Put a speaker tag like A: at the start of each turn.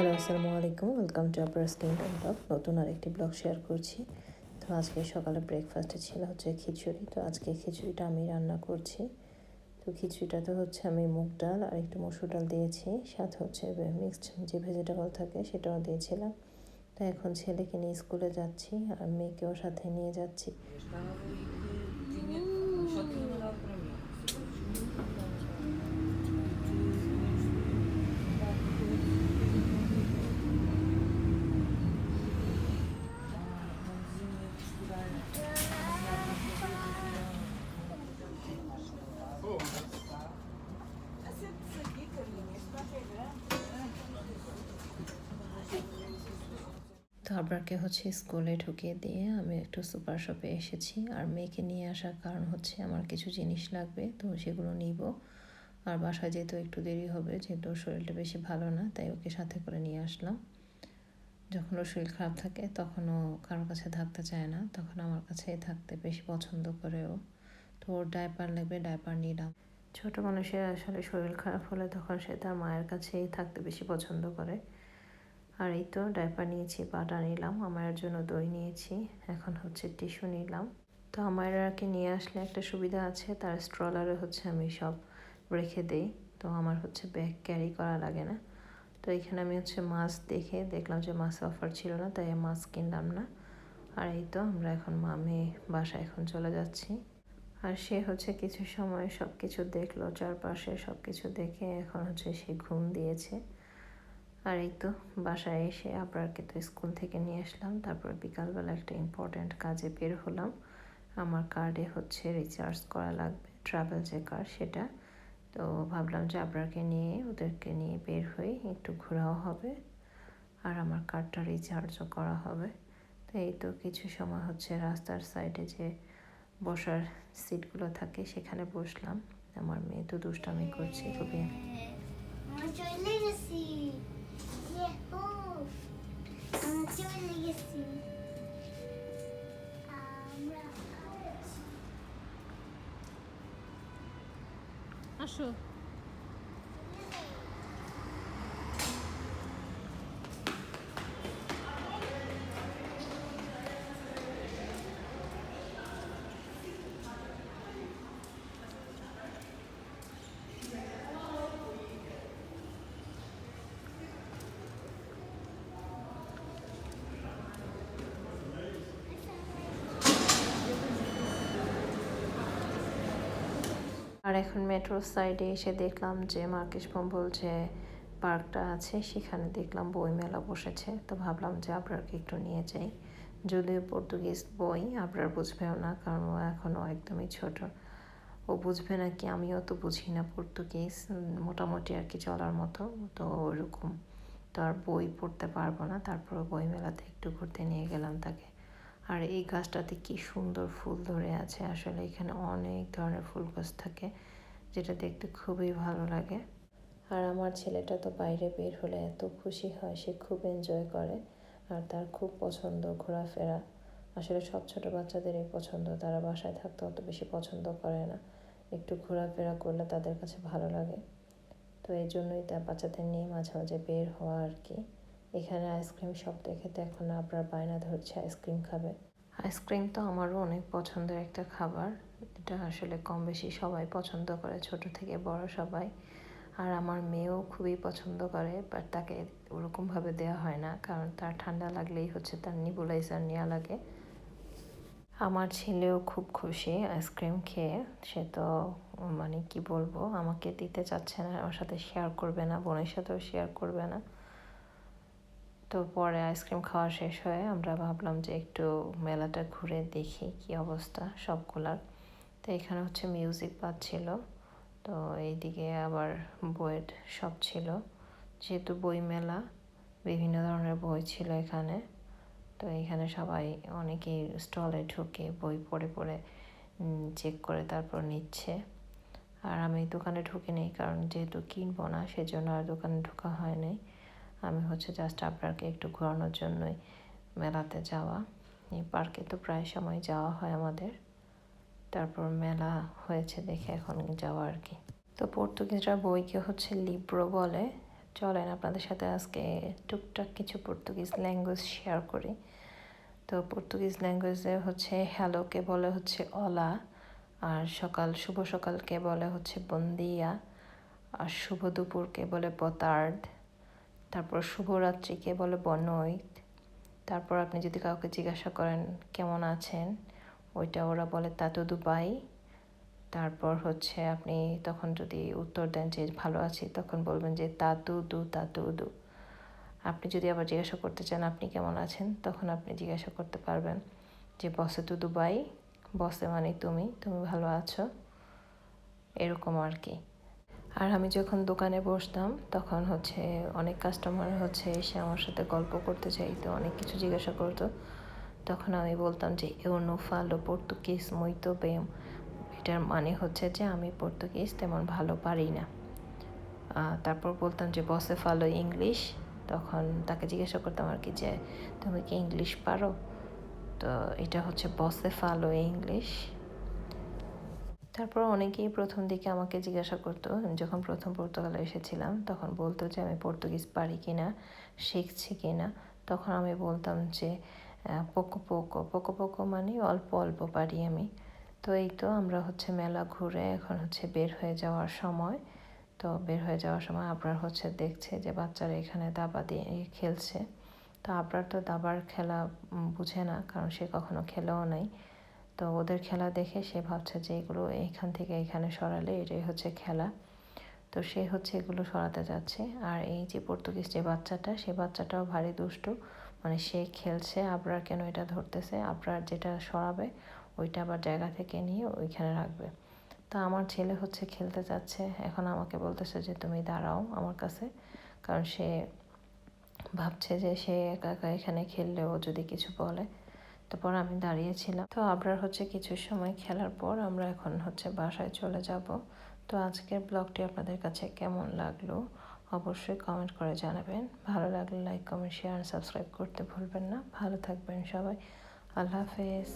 A: Hello, আসসালামু আলাইকুম। Welcome to upper skin blog নতুন আরেকটি ব্লগ শেয়ার করছি। তো আজকে সকালে ব্রেকফাস্টে ছিল হচ্ছে খিচুড়ি। তো আজকে খিচুড়িটা আমি রান্না করছি। তো খিচুড়িটা তো হচ্ছে আমি মুগ ডাল আর একটু মসুর ডাল দিয়েছি। সাথে হচ্ছে মিক্সড যে ভেজিটেবল থাকে সেটাও দিয়েছিলাম। তো এখন ছেলেকে নিয়ে স্কুলে যাচ্ছি আর মেয়েকেও সাথে নিয়ে যাচ্ছি। তো আবরারকে হচ্ছে স্কুলে ঢুকিয়ে দিয়ে আমি একটু সুপার শপে এসেছি। আর মেয়েকে নিয়ে আসার কারণ হচ্ছে আমার কিছু জিনিস লাগবে, তো সেগুলো নিব। আর বাসায় যেহেতু একটু দেরি হবে, যেহেতু শরীরটা বেশি ভালো না, তাই ওকে সাথে করে নিয়ে আসলাম। যখন ওর শরীর খারাপ থাকে, তখন ও কারোর কাছে থাকতে চায় না, তখন আমার কাছেই থাকতে বেশি পছন্দ করে ও। তো ওর ডায়পার লাগবে ডায়পার নিলাম। ছোট মানুষের আসলে শরীর খারাপ হলে তখন সে তার মায়ের কাছেই থাকতে বেশি পছন্দ করে। আর এই তো ডাইপার নিয়েছি, বাটা নিলাম, আমার জন্য দই নিয়েছি, এখন হচ্ছে টিস্যু নিলাম। তো আমারকে নিয়ে আসলে একটা সুবিধা আছে, তার স্ট্রলারে হচ্ছে আমি সব রেখে দেই, তো আমার হচ্ছে ব্যাগ ক্যারি করা লাগে না। তো এখানে আমি হচ্ছে মাছ দেখে দেখলাম যে মাছ অফার ছিল না, তাই মাছ কিনলাম না। আর এই তো আমরা এখন মামি বাসা এখন চলে যাচ্ছি। আর সে হচ্ছে কিছু সময় সব কিছু দেখল, চারপাশে সব কিছু দেখে এখন হচ্ছে সে ঘুম দিয়েছে। আর এই তো বাসায় এসে আবরারকে তো স্কুল থেকে নিয়ে আসলাম তারপর বিকালবেলা একটা ইম্পর্ট্যান্ট কাজে বের হলাম আমার কার্ডে হচ্ছে রিচার্জ করা লাগবে ট্রাভেল যে কার্ড সেটা তো ভাবলাম যে আবরারকে নিয়ে ওদেরকে নিয়ে বের হই একটু ঘোরাও হবে আর আমার কার্ডটা রিচার্জও করা হবে তো এই তো কিছু সময় হচ্ছে রাস্তার সাইডে যে বসার সিটগুলো থাকে সেখানে বসলাম আমার মেয়ে তো দুষ্টামি করছে খুবই
B: চলে গেছি চলে গেছি
A: আর এখন মেট্রোর সাইডে এসে দেখলাম যে মার্কেশ ভম্বল যে পার্কটা আছে, সেখানে দেখলাম বই মেলা বসেছে। তো ভাবলাম যে আবরারকে একটু নিয়ে যাই। যদিও পর্তুগিজ বই, আবরার বুঝবেও না, কারণ ও এখনও একদমই ছোট। ও বুঝবে না কি আমিও তো বুঝি না পর্তুগিজ। মোটামুটি আর কি চলার মতো, তো ওরকম। তো আর বই পড়তে পারব না। তারপর বই মেলাতে একটু ঘুরতে নিয়ে গেলাম তাকে। আর এই গাছটাতে কি সুন্দর ফুল ধরে আছে। আসলে এখানে অনেক ধরনের ফুল গাছ থাকে, যেটা দেখতে খুবই ভালো লাগে। আর আমার ছেলেটা তো বাইরে বের হলে এত খুশি হয়, সে খুব এনজয় করে আর তার খুব পছন্দ ঘোরাফেরা। আসলে সব ছোটো বাচ্চাদেরই পছন্দ, তারা বাসায় থাকতে অত বেশি পছন্দ করে না। একটু ঘোরাফেরা করলে তাদের কাছে ভালো লাগে। তো এই জন্যই তার বাচ্চাদের নিয়ে মাঝে মাঝে বের হওয়া আর কি। এখানে আইসক্রিম শপ দেখে তো এখন আপনার বায়না ধরছে, আইসক্রিম খাবে। আইসক্রিম তো আমারও অনেক পছন্দের একটা খাবার। এটা আসলে কম বেশি সবাই পছন্দ করে, ছোট থেকে বড় সবাই। আর আমার মেয়েও খুবই পছন্দ করে বাট তাকে ওরকমভাবে দেওয়া হয় না, কারণ তার ঠান্ডা লাগলেই হচ্ছে তার নিবুলাইজার নেওয়া লাগে। আমার ছেলেও খুব খুশি আইসক্রিম খেয়ে। সে তো মানে কি বলব, আমাকে দিতে চাচ্ছে না আমার সাথে শেয়ার করবে না, বোনের সাথেও শেয়ার করবে না। তো পরে আইসক্রিম খাওয়া শেষ হয়ে আমরা ভাবলাম যে একটু মেলাটা ঘুরে দেখি কি অবস্থা সবগুলার। তো এখানে হচ্ছে মিউজিক বাজছিল তো এইদিকে আবার বইয়ের সব ছিল। যেহেতু বই মেলা বিভিন্ন ধরনের বই ছিল এখানে। তো এখানে সবাই অনেকেই স্টলে ঢুকে বই পড়ে পড়ে চেক করে তারপর নিচ্ছে। আর আমি দোকানে ঢুকে নেই কারণ যেহেতু কিনবো না, সেজন্য আর দোকানে ঢোকা হয় নাই। আমি হচ্ছে জাস্ট আপনাকে একটু ঘোরানোর জন্যই মেলাতে যাওয়া। এই পার্কে তো প্রায় সময় যাওয়া হয় আমাদের। তারপর মেলা হয়েছে দেখে এখন যাওয়া আর কি। তো পর্তুগিজরা বইকে হচ্ছে লিব্রো বলে। চলেন আপনাদের সাথে আজকে টুকটাক কিছু পর্তুগিজ ল্যাঙ্গুয়েজ শেয়ার করি। তো পর্তুগিজ ল্যাঙ্গুয়েজে হচ্ছে হ্যালোকে বলে হচ্ছে অলা আর সকাল, শুভ সকালকে বলে হচ্ছে বন্দিয়া আর শুভ দুপুরকে বলে বতার্ড তারপর শুভরাত্রিকে বলে বনৈত। তারপর আপনি যদি কাউকে জিজ্ঞাসা করেন, কেমন আছেন? ওইটা ওরা বলে তাতু দুবাই। তারপর হচ্ছে আপনি তখন যদি উত্তর দেন যে, ভালো আছি, তখন বলবেন যে তাতু দু তাতু দু। আপনি যদি আবার জিজ্ঞাসা করতে চান, আপনি কেমন আছেন? তখন আপনি জিজ্ঞাসা করতে পারবেন যে, বসে তু দুবাই। বসে মানে তুমি? তুমি ভালো আছো? এরকম আর কি। আর আমি যখন দোকানে বসতাম, তখন হচ্ছে অনেক কাস্টমার হচ্ছে এসে আমার সাথে গল্প করতে চাইতো, অনেক কিছু জিজ্ঞাসা করতো। তখন আমি বলতাম যে, এও নো পর্তুগিজ মুইতো বেম এটার মানে হচ্ছে যে, আমি পর্তুগিজ, তেমন ভালো পারি না। তারপর বলতাম যে, বসে ফালো ইংলিশ। তখন তাকে জিজ্ঞাসা করতাম আর কি যে, তুমি কি ইংলিশ পারো? তো এটা হচ্ছে বসে ফালো ইংলিশ। তারপর অনেকেই প্রথম দিকে আমাকে জিজ্ঞাসা করতো যখন প্রথম পর্তুগালে এসেছিলাম, তখন বলতো যে আমি পর্তুগিজ পারি কি না শিখছি কি না তখন আমি বলতাম যে পোকো পোকো পোকো পোকো মানে অল্প অল্প পারি আমি। তো এই তো আমরা হচ্ছে মেলা ঘুরে এখন হচ্ছে বের হয়ে যাওয়ার সময়। তো বের হয়ে যাওয়ার সময় আপনার হচ্ছে দেখছে যে বাচ্চারা এখানে দাবা দিয়ে খেলছে। তো আপনার তো দাবার খেলা বুঝে না, কারণ সে কখনো খেলেও নাই। তো ওদের খেলা দেখে সে ভাবছে যে এগুলো এইখান থেকে এখানে সরালে এটাই হচ্ছে খেলা। তো সে হচ্ছে এগুলো সরাতে যাচ্ছে। আর এই যে পর্তুগিজ যে বাচ্চাটা, সে বাচ্চাটাও ভারী দুষ্টু। মানে সে খেলছে, আবরার কেন এটা ধরতেছে? আবরার যেটা সরাবে, ওইটা আবার জায়গা থেকে নিয়ে ওইখানে রাখবে। তা আমার ছেলে হচ্ছে খেলতে যাচ্ছে। এখন আমাকে বলতেছে যে, তুমি দাঁড়াও আমার কাছে। কারণ সে ভাবছে যে, সে একা একা এখানে খেললেও যদি কিছু বলে তারপর আমি দাঁড়িয়েছিলাম। তো আবরার হচ্ছে কিছু সময় খেলার পর আমরা এখন হচ্ছে বাসায় চলে যাব। তো আজকের ব্লগটি আপনাদের কাছে কেমন লাগল অবশ্যই কমেন্ট করে জানাবেন। ভালো লাগলে লাইক কমেন্ট শেয়ার সাবস্ক্রাইব করতে ভুলবেন না। ভালো থাকবেন সবাই। আল্লাহ হাফেজ।